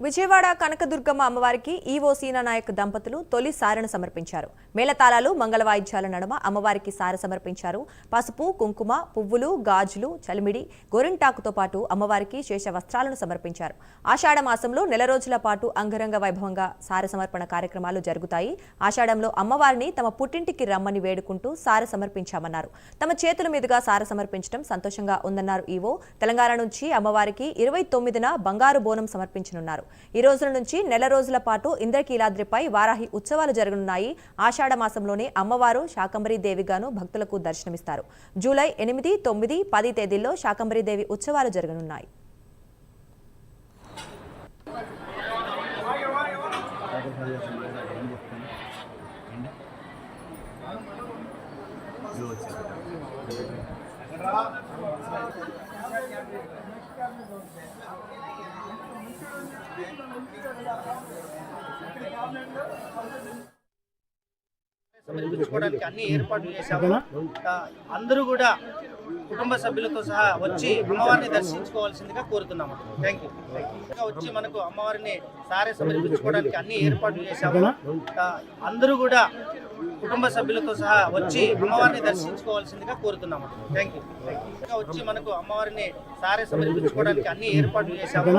విజయవాడ కనకదుర్గమ్మ అమ్మవారికి ఈవో సీనానాయక్ దంపతులు తొలి సారను సమర్పించారు. మేళతాళాలు మంగళ వాయిద్యాల నడుమ అమ్మవారికి సార సమర్పించారు. పసుపు కుంకుమ పువ్వులు గాజులు చలిమిడి గోరింటాకుతో పాటు అమ్మవారికి శేష వస్త్రాలను సమర్పించారు. ఆషాఢ మాసంలో నెల రోజుల పాటు అంగరంగ వైభవంగా సార సమర్పణ కార్యక్రమాలు జరుగుతాయి. ఆషాఢంలో అమ్మవారిని తమ పుట్టింటికి రమ్మని వేడుకుంటూ సార సమర్పించామన్నారు. తమ చేతుల మీదుగా సార సమర్పించడం సంతోషంగా ఉందన్నారు ఈవో. తెలంగాణ నుంచి అమ్మవారికి ఇరవై తొమ్మిదిన బంగారు బోనం సమర్పించనున్నారు. ఈ రోజుల నుంచి నెల రోజుల పాటు ఇంద్రకీలాద్రిపై వారాహి ఉత్సవాలు జరగనున్నాయి. ఆషాఢ మాసంలోనే అమ్మవారు శాకంబరీదేవిగాను భక్తులకు దర్శనమిస్తారు. జూలై ఎనిమిది తొమ్మిది పది తేదీల్లో శాకంబరీదేవి ఉత్సవాలు జరగనున్నాయి. అన్ని ఏర్పాట్లు చేశాము. అందరూ కూడా కుటుంబ సభ్యులతో సహా వచ్చి అమ్మవారిని దర్శించుకోవాల్సిందిగా కోరుతున్నాము. థ్యాంక్ యూ ఇంకా వచ్చి మనకు అమ్మవారిని సారే సమర్పించుకోవడానికి అన్ని ఏర్పాట్లు చేశాము. అందరూ కూడా కుటుంబ సభ్యులతో సహా వచ్చి అమ్మవారిని దర్శించుకోవాల్సిందిగా కోరుతున్నాము. థ్యాంక్ యూ వచ్చి మనకు అమ్మవారిని సారే సమర్పించుకోవడానికి అన్ని ఏర్పాట్లు చేశాము.